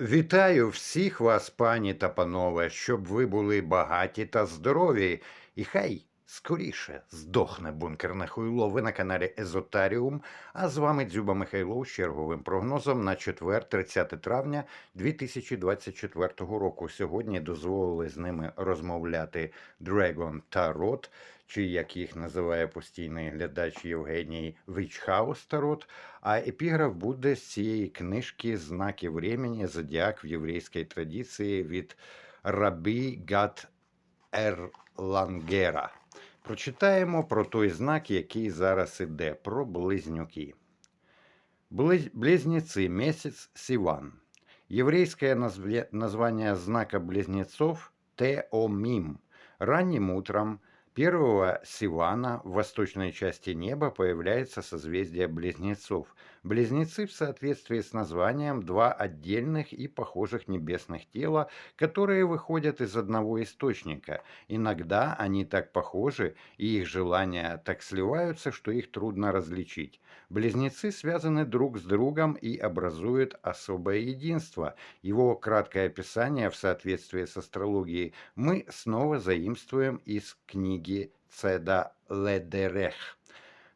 Вітаю всіх вас, пані та панове, щоб ви були багаті та здорові, і хай скоріше здохне бункерне хуйло. Ви на каналі Езотаріум. А з вами Дзюба Михайлов з черговим прогнозом на четвер, 30 травня 2024 року. Сьогодні дозволили з ними розмовляти Дрегон та Рот, чи як їх називає постійний глядач Євгеній Вичхаус Тарот. А епіграф буде з цієї книжки Знаки времени Зодіак в єврейській традиції від Рабі Гат Ерлангера. Прочитаємо про той знак, який зараз іде, про близнюки. Близ- Близнецы, месяц Сиван. Еврейское название знака близнецов – Теомим. Ранним утром первого Сивана в восточной части неба появляется созвездие близнецов. Близнецы в соответствии с названием два отдельных и похожих небесных тела, которые выходят из одного источника. Иногда они так похожи, и их желания так сливаются, что их трудно различить. Близнецы связаны друг с другом и образуют особое единство. Его краткое описание в соответствии с астрологией мы снова заимствуем из книги Цеда Ледерех.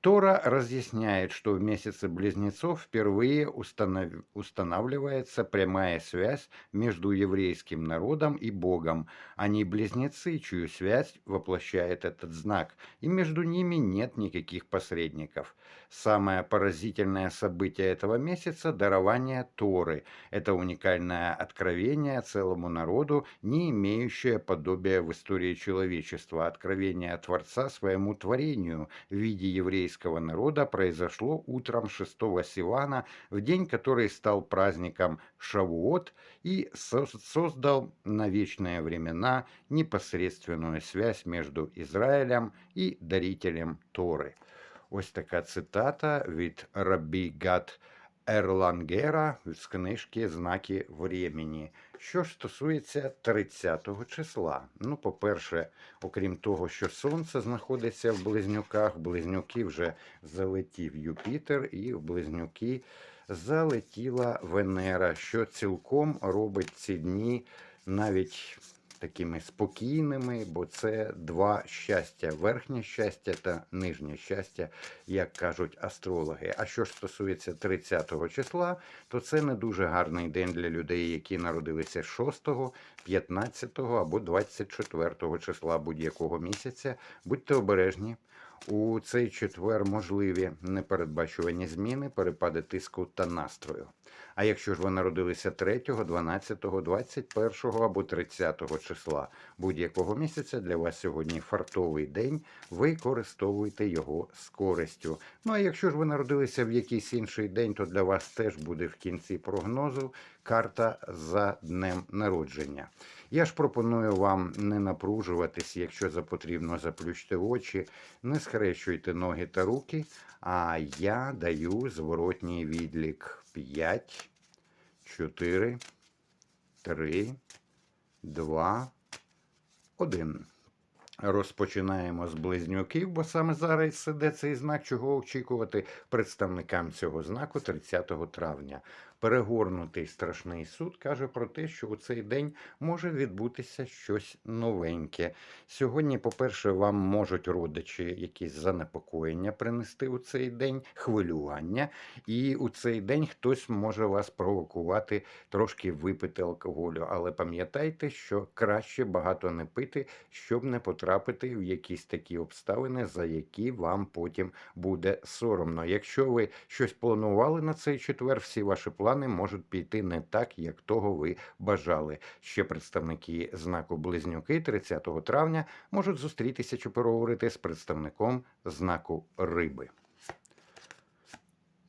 Тора разъясняет, что в месяце близнецов впервые установ- устанавливается прямая связь между еврейским народом и Богом. Они близнецы, чью связь воплощает этот знак, и между ними нет никаких посредников. Самое поразительное событие этого месяца – дарование Торы. Это уникальное откровение целому народу, не имеющее подобия в истории человечества. Откровение Творца своему творению в виде еврейского народа произошло утром 6 Сивана, в день, который стал праздником Шавуот и со- создал на вечные времена непосредственную связь между Израилем и дарителем Торы. Ось така цитата від Рабі Гат Ерлангера з книжки Знаки времени. Що ж стосується 30-го числа. Ну, по-перше, окрім того, що сонце знаходиться в близнюках, близнюки вже залетів Юпітер, і в близнюки залетіла Венера, що цілком робить ці дні навіть такими спокійними, бо це два щастя: верхнє щастя та нижнє щастя, як кажуть астрологи. А що ж стосується 30 числа, то це не дуже гарний день для людей, які народилися 6, 15 або 24 числа будь-якого місяця. Будьте обережні. У цей четвер можливі непередбачувані зміни, перепади тиску та настрою. А якщо ж ви народилися 3, 12, 21 або 30 числа будь-якого місяця, для вас сьогодні фартовий день, використовуйте його з користю. Ну а якщо ж ви народилися в якийсь інший день, то для вас теж буде в кінці прогнозу карта за днем народження. Я ж пропоную вам не напружуватись, якщо за потрібно заплющте очі, не схрещуйте ноги та руки, а я даю зворотній відлік 5, 4, 3, 2, 1. Розпочинаємо з близнюків, бо саме зараз сиде цей знак, чого очікувати представникам цього знаку 30 травня. Перегорнутий страшний суд каже про те, що у цей день може відбутися щось новеньке. Сьогодні, по-перше, вам можуть родичі якісь занепокоєння принести у цей день, хвилювання, і у цей день хтось може вас провокувати трошки випити алкоголю. Але пам'ятайте, що краще багато не пити, щоб не потрапити в якісь такі обставини, за які вам потім буде соромно. Якщо ви щось планували на цей четвер, всі ваші плани можуть піти не так, як того ви бажали. Ще представники знаку Близнюки 30 травня можуть зустрітися чи переговорити з представником знаку Риби.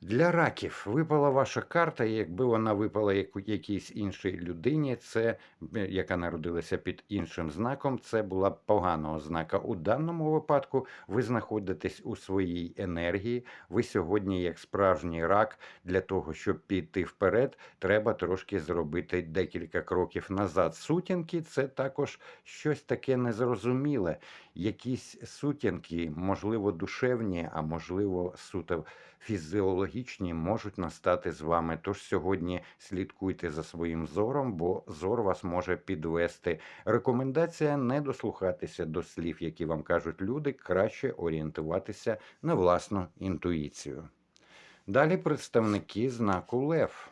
Для раків випала ваша карта, якби вона випала якійсь іншій людині, це е, яка народилася під іншим знаком, це була б погана ознака. У даному випадку ви знаходитесь у своїй енергії. Ви сьогодні, як справжній рак, для того, щоб піти вперед, треба трошки зробити декілька кроків назад. Сутінки це також щось таке незрозуміле. Якісь сутінки, можливо, душевні, а можливо, суто фізіологічні можуть настати з вами. Тож сьогодні слідкуйте за своїм зором, бо зор вас може підвести. Рекомендація не дослухатися до слів, які вам кажуть люди, краще орієнтуватися на власну інтуїцію. Далі представники знаку Лев.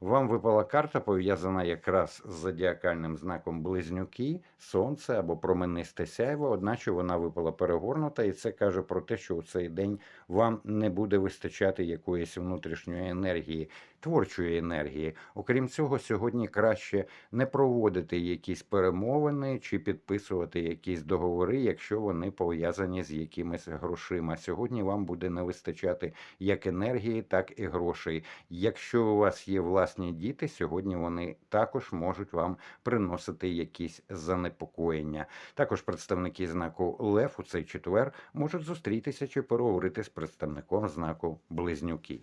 Вам випала карта, пов'язана якраз з зодіакальним знаком Близнюки, Сонце або променисте сяйво, одначе вона випала перегорнута, і це каже про те, що у цей день вам не буде вистачати якоїсь внутрішньої енергії, творчої енергії. Окрім цього, сьогодні краще не проводити якісь перемовини чи підписувати якісь договори, якщо вони пов'язані з якимись грошима. Сьогодні вам буде не вистачати як енергії, так і грошей. Якщо у вас є власні діти, сьогодні вони також можуть вам приносити якісь занепокоєння. Також представники знаку Лев у цей четвер можуть зустрітися чи переговорити з представником знаку Близнюки.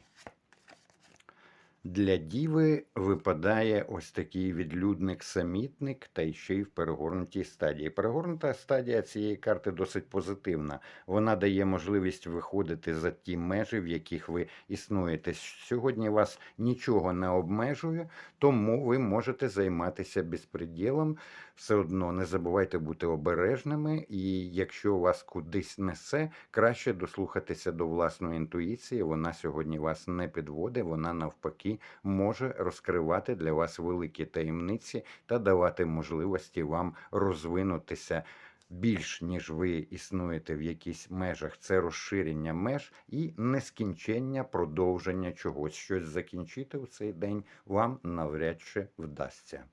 Для діви випадає ось такий відлюдник-самітник, та ще й в перегорнутій стадії. Перегорнута стадія цієї карти досить позитивна. Вона дає можливість виходити за ті межі, в яких ви існуєте. Сьогодні вас нічого не обмежує, тому ви можете займатися безпреділом. Все одно не забувайте бути обережними, і якщо вас кудись несе, краще дослухатися до власної інтуїції. Вона сьогодні вас не підводить, вона навпаки може розкривати для вас великі таємниці та давати можливості вам розвинутися. Більш ніж ви існуєте в якихось межах, це розширення меж і нескінчення продовження чогось. Щось закінчити у цей день вам навряд чи вдасться.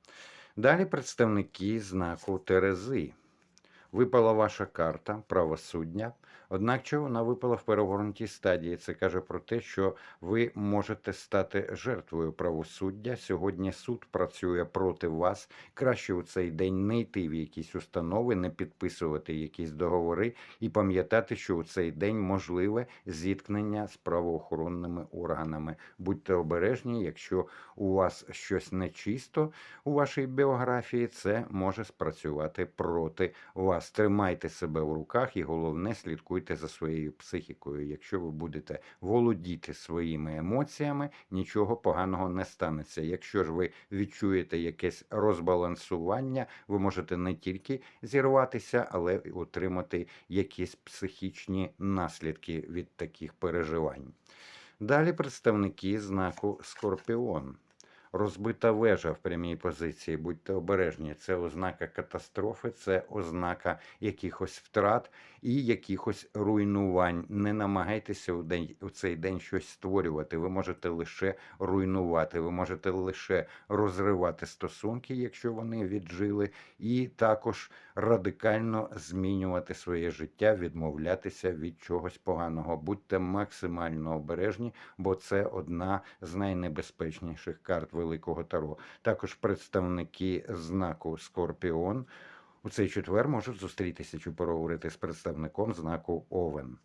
Далі представники знаку Терези. Випала ваша карта правосуддя. Однак, що вона випала в перегорнутій стадії, це каже про те, що ви можете стати жертвою правосуддя. Сьогодні суд працює проти вас. Краще у цей день не йти в якісь установи, не підписувати якісь договори і пам'ятати, що у цей день можливе зіткнення з правоохоронними органами. Будьте обережні, якщо у вас щось нечисто у вашій біографії, це може спрацювати проти вас. Тримайте себе в руках і головне слідкуйте за своєю психікою. Якщо ви будете володіти своїми емоціями, нічого поганого не станеться. Якщо ж ви відчуєте якесь розбалансування, ви можете не тільки зірватися, але й отримати якісь психічні наслідки від таких переживань. Далі представники знаку Скорпіон. Розбита вежа в прямій позиції, будьте обережні, це ознака катастрофи, це ознака якихось втрат і якихось руйнувань. Не намагайтеся у день у цей день щось створювати. Ви можете лише руйнувати, ви можете лише розривати стосунки, якщо вони віджили, і також радикально змінювати своє життя, відмовлятися від чогось поганого. Будьте максимально обережні, бо це одна з найнебезпечніших карт Великого Таро. Також представники знаку Скорпіон у цей четвер можуть зустрітися чи поговорити з представником знаку Овен.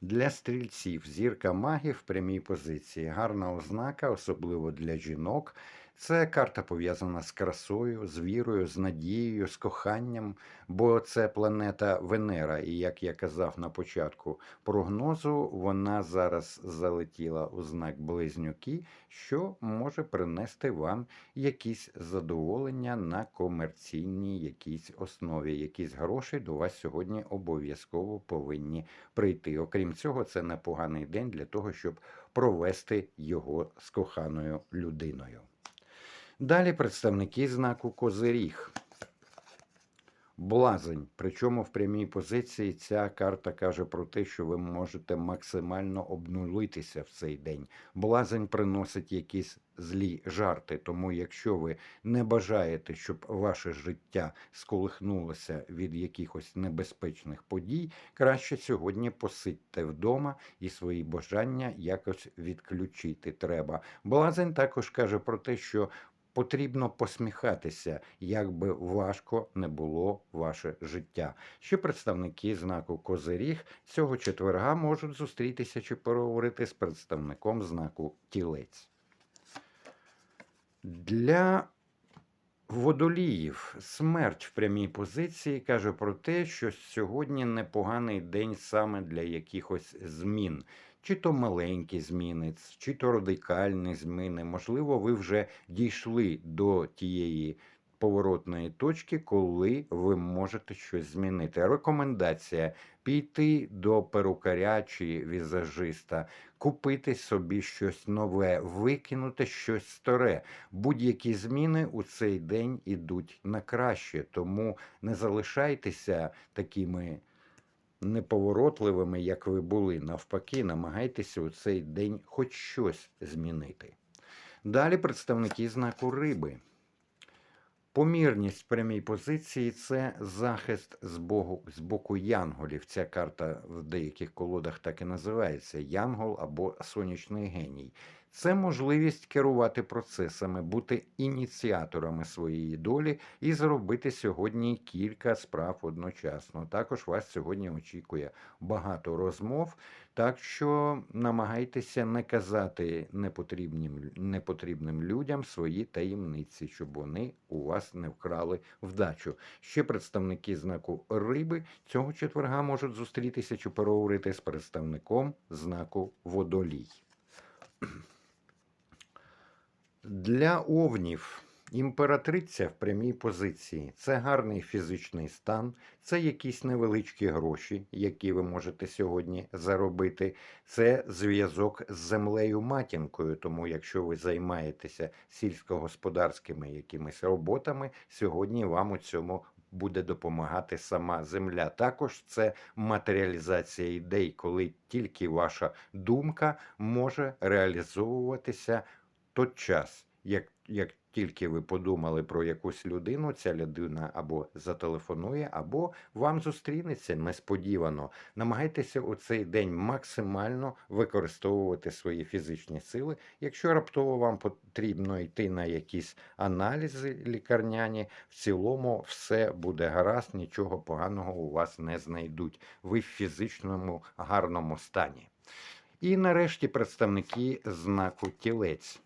Для стрільців зірка магів в прямій позиції. Гарна ознака, особливо для жінок. Це карта пов'язана з красою, з вірою, з надією, з коханням, бо це планета Венера. І як я казав на початку прогнозу, вона зараз залетіла у знак Близнюки, що може принести вам якісь задоволення на комерційній якійсь основі. Якісь гроші до вас сьогодні обов'язково повинні прийти. Окрім цього, це непоганий день для того, щоб провести його з коханою людиною. Далі представники знаку Козиріг. Блазень. Причому в прямій позиції ця карта каже про те, що ви можете максимально обнулитися в цей день. Блазень приносить якісь злі жарти. Тому, якщо ви не бажаєте, щоб ваше життя сколихнулося від якихось небезпечних подій, краще сьогодні посидьте вдома і свої бажання якось відключити треба. Блазень також каже про те, що Потрібно посміхатися, як би важко не було ваше життя. Ще представники знаку Козиріг цього четверга можуть зустрітися чи переговорити з представником знаку Тілець. Для Водоліїв смерть в прямій позиції каже про те, що сьогодні непоганий день саме для якихось змін. Чи то маленькі зміни, чи то радикальні зміни. Можливо, ви вже дійшли до тієї поворотної точки, коли ви можете щось змінити. Рекомендація піти до перукаря чи візажиста, купити собі щось нове, викинути щось старе. Будь-які зміни у цей день ідуть на краще, тому не залишайтеся такими неповоротливими, як ви були. Навпаки, намагайтеся у цей день хоч щось змінити. Далі представники знаку риби. Помірність прямій позиції це захист з, богу, з боку янголів. Ця карта в деяких колодах так і називається Янгол або сонячний геній. Це можливість керувати процесами, бути ініціаторами своєї долі і зробити сьогодні кілька справ одночасно. Також вас сьогодні очікує багато розмов, так що намагайтеся не казати непотрібним, непотрібним людям свої таємниці, щоб вони у вас не вкрали вдачу. Ще представники знаку риби цього четверга можуть зустрітися чи переговорити з представником знаку водолій. Для овнів імператриця в прямій позиції це гарний фізичний стан, це якісь невеличкі гроші, які ви можете сьогодні заробити. Це зв'язок з землею матінкою. Тому, якщо ви займаєтеся сільськогосподарськими якимись роботами, сьогодні вам у цьому. Буде допомагати сама земля. Також це матеріалізація ідей, коли тільки ваша думка може реалізовуватися тот час, як, як тільки ви подумали про якусь людину, ця людина або зателефонує, або вам зустрінеться несподівано. Намагайтеся у цей день максимально використовувати свої фізичні сили. Якщо раптово вам потрібно йти на якісь аналізи лікарняні, в цілому все буде гаразд, нічого поганого у вас не знайдуть. Ви в фізичному гарному стані. І нарешті представники знаку тілець.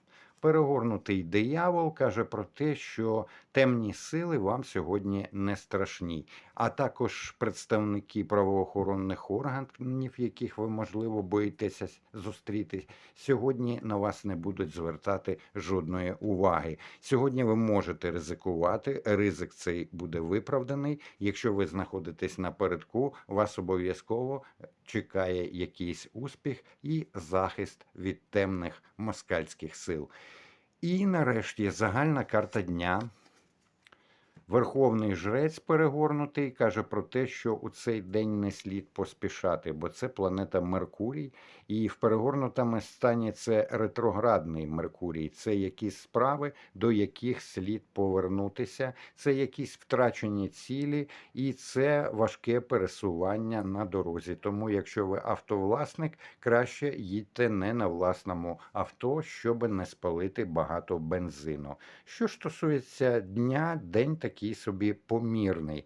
Перегорнутий диявол каже про те, що темні сили вам сьогодні не страшні, а також представники правоохоронних органів, яких ви, можливо, боїтеся зустріти, сьогодні на вас не будуть звертати жодної уваги. Сьогодні ви можете ризикувати, ризик цей буде виправданий. Якщо ви знаходитесь напередку, вас обов'язково чекає якийсь успіх і захист від темних москальських сил. І нарешті загальна карта дня. Верховний жрець перегорнутий каже про те, що у цей день не слід поспішати, бо це планета Меркурій, і в перегорнутому стані це ретроградний Меркурій, це якісь справи, до яких слід повернутися, це якісь втрачені цілі, і це важке пересування на дорозі. Тому, якщо ви автовласник, краще їдьте не на власному авто, щоб не спалити багато бензину. Що ж стосується дня, день такий собі помірний.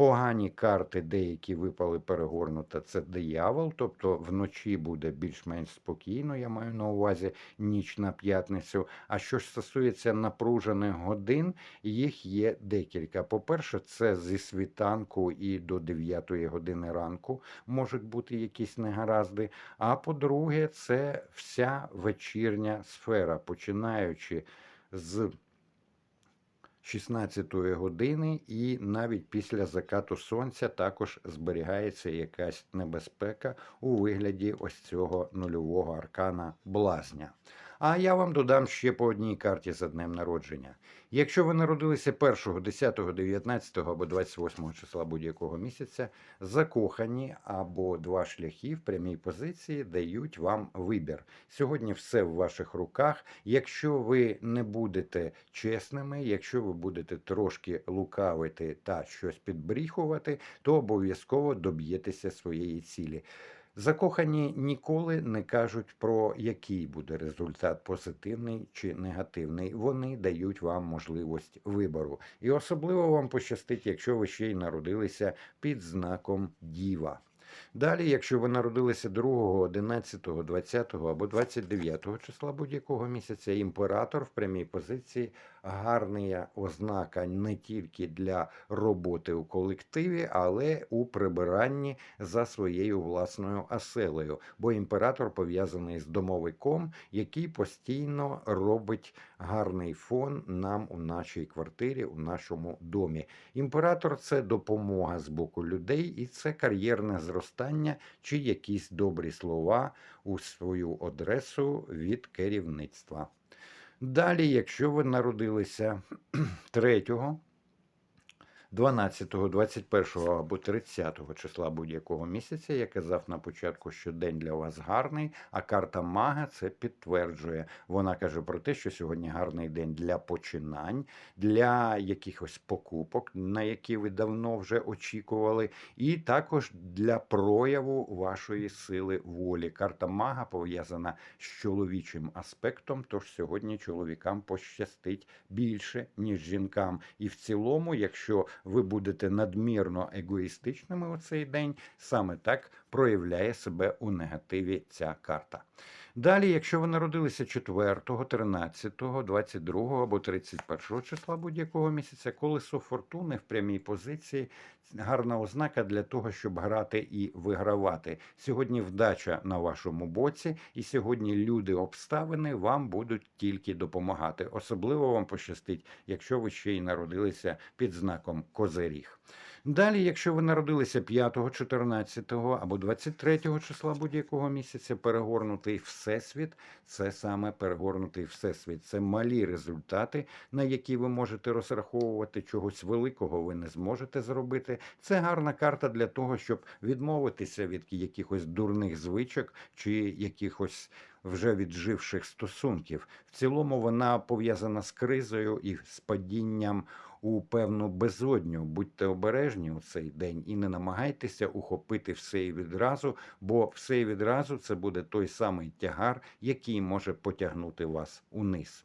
Погані карти, деякі випали перегорнута, це диявол, тобто вночі буде більш-менш спокійно, я маю на увазі ніч на п'ятницю. А що ж стосується напружених годин, їх є декілька. По-перше, це зі світанку і до 9 години ранку можуть бути якісь негаразди. А по-друге, це вся вечірня сфера, починаючи з 16 години, і навіть після закату сонця також зберігається якась небезпека у вигляді ось цього нульового аркана блазня. А я вам додам ще по одній карті за днем народження. Якщо ви народилися 1, 10, 19 або 28 числа будь-якого місяця, закохані або два шляхи в прямій позиції дають вам вибір. Сьогодні все в ваших руках. Якщо ви не будете чесними, якщо ви будете трошки лукавити та щось підбріхувати, то обов'язково доб'єтеся своєї цілі. Закохані ніколи не кажуть про який буде результат позитивний чи негативний. Вони дають вам можливість вибору. І особливо вам пощастить, якщо ви ще й народилися під знаком діва. Далі, якщо ви народилися 2, 11, 20 або 29 числа будь-якого місяця, імператор в прямій позиції гарна ознака не тільки для роботи у колективі, але у прибиранні за своєю власною оселею. Бо імператор пов'язаний з домовиком, який постійно робить гарний фон нам у нашій квартирі, у нашому домі. Імператор це допомога з боку людей, і це кар'єрне зростання чи якісь добрі слова у свою адресу від керівництва. Далі, якщо ви народилися 3, 12, 21 або 30 числа будь-якого місяця, я казав на початку, що день для вас гарний, а карта мага це підтверджує. Вона каже про те, що сьогодні гарний день для починань, для якихось покупок, на які ви давно вже очікували, і також для прояву вашої сили волі. Карта мага пов'язана з чоловічим аспектом, тож сьогодні чоловікам пощастить більше, ніж жінкам. І в цілому, якщо ви будете надмірно егоїстичними у цей день, саме так проявляє себе у негативі ця карта. Далі, якщо ви народилися 4, 13, 22 або 31 числа будь-якого місяця, колесо фортуни в прямій позиції гарна ознака для того, щоб грати і вигравати. Сьогодні вдача на вашому боці, і сьогодні люди, обставини вам будуть тільки допомагати. Особливо вам пощастить, якщо ви ще й народилися під знаком Козиріг. Далі, якщо ви народилися 5, 14 або 23 числа будь-якого місяця, перегорнутий всесвіт, це саме перегорнутий всесвіт. Це малі результати, на які ви можете розраховувати. Чогось великого ви не зможете зробити. Це гарна карта для того, щоб відмовитися від якихось дурних звичок чи якихось. Вже відживших стосунків. В цілому вона пов'язана з кризою і з падінням у певну безодню. Будьте обережні у цей день і не намагайтеся ухопити все і відразу, бо все і відразу це буде той самий тягар, який може потягнути вас униз.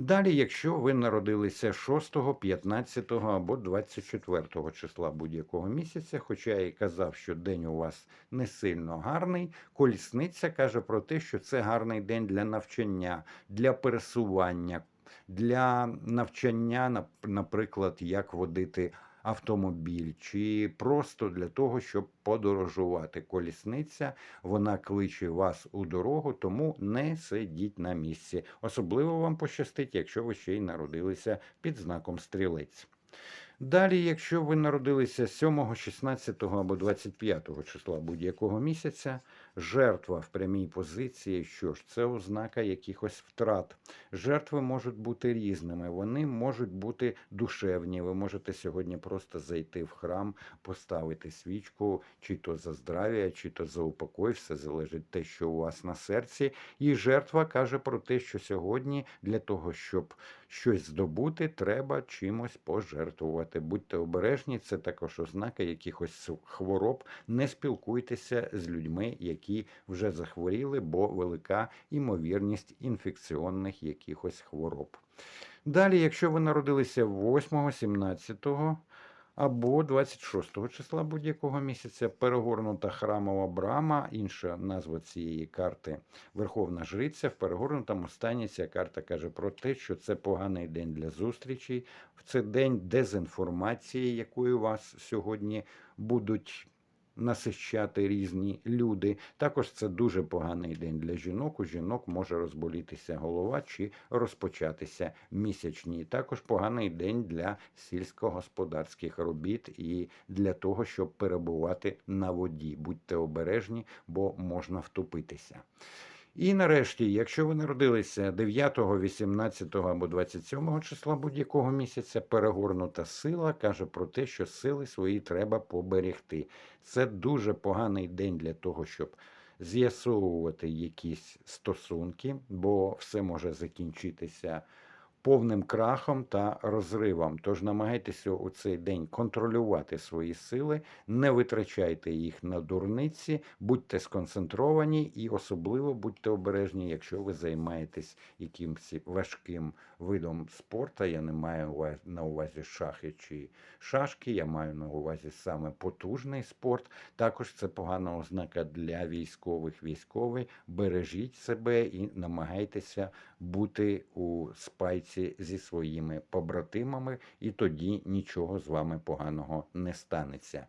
Далі, якщо ви народилися 6, 15 або 24 числа будь-якого місяця, хоча я і казав, що день у вас не сильно гарний, колісниця каже про те, що це гарний день для навчання, для пересування, для навчання, наприклад, як водити автомобіль, чи просто для того, щоб подорожувати. Колісниця вона кличе вас у дорогу, тому не сидіть на місці. Особливо вам пощастить, якщо ви ще й народилися під знаком стрілець. Далі, якщо ви народилися 7, 16 або 25 числа будь-якого місяця, жертва в прямій позиції, що ж, це ознака якихось втрат. Жертви можуть бути різними, вони можуть бути душевні. Ви можете сьогодні просто зайти в храм, поставити свічку, чи то за здрав'я, чи то за упокой, все залежить те, що у вас на серці. І жертва каже про те, що сьогодні для того, щоб щось здобути, треба чимось пожертвувати. Будьте обережні, це також ознака якихось хвороб. Не спілкуйтеся з людьми, які вже захворіли, бо велика імовірність інфекціонних якихось хвороб. Далі, якщо ви народилися 8, 17 або 26 числа будь-якого місяця перегорнута храмова брама, інша назва цієї карти Верховна Жриця. В перегорнутому стані ця карта каже про те, що це поганий день для зустрічей, це день дезінформації, якою вас сьогодні будуть насищати різні люди. Також це дуже поганий день для жінок. У жінок може розболітися голова чи розпочатися місячні. Також поганий день для сільськогосподарських робіт і для того, щоб перебувати на воді. Будьте обережні, бо можна втопитися. І нарешті, якщо ви народилися 9, 18 або 27 числа будь-якого місяця, перегорнута сила каже про те, що сили свої треба поберегти. Це дуже поганий день для того, щоб з'ясовувати якісь стосунки, бо все може закінчитися повним крахом та розривом. Тож намагайтеся у цей день контролювати свої сили, не витрачайте їх на дурниці, будьте сконцентровані і особливо будьте обережні, якщо ви займаєтесь якимось важким видом спорту. Я не маю на увазі шахи чи шашки, я маю на увазі саме потужний спорт. Також це погана ознака для військових. Військові бережіть себе і намагайтеся бути у спайці зі своїми побратимами, і тоді нічого з вами поганого не станеться.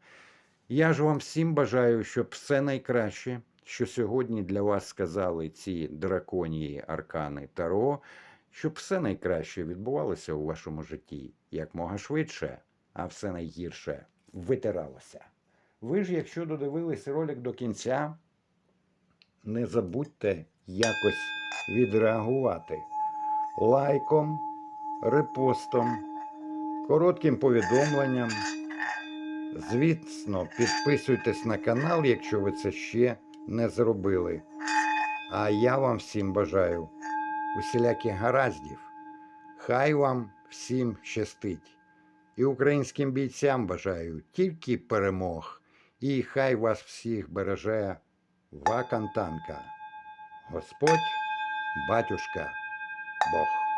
Я ж вам всім бажаю, щоб все найкраще, що сьогодні для вас сказали ці драконії аркани Таро, щоб все найкраще відбувалося у вашому житті якмога швидше, а все найгірше витиралося. Ви ж, якщо додивились ролик до кінця, не забудьте якось відреагувати лайком, репостом, коротким повідомленням. Звісно, підписуйтесь на канал, якщо ви це ще не зробили. А я вам всім бажаю усіляких гараздів. Хай вам всім щастить. І українським бійцям бажаю тільки перемог. І хай вас всіх береже Вакантанка. Господь, батюшка, Бог.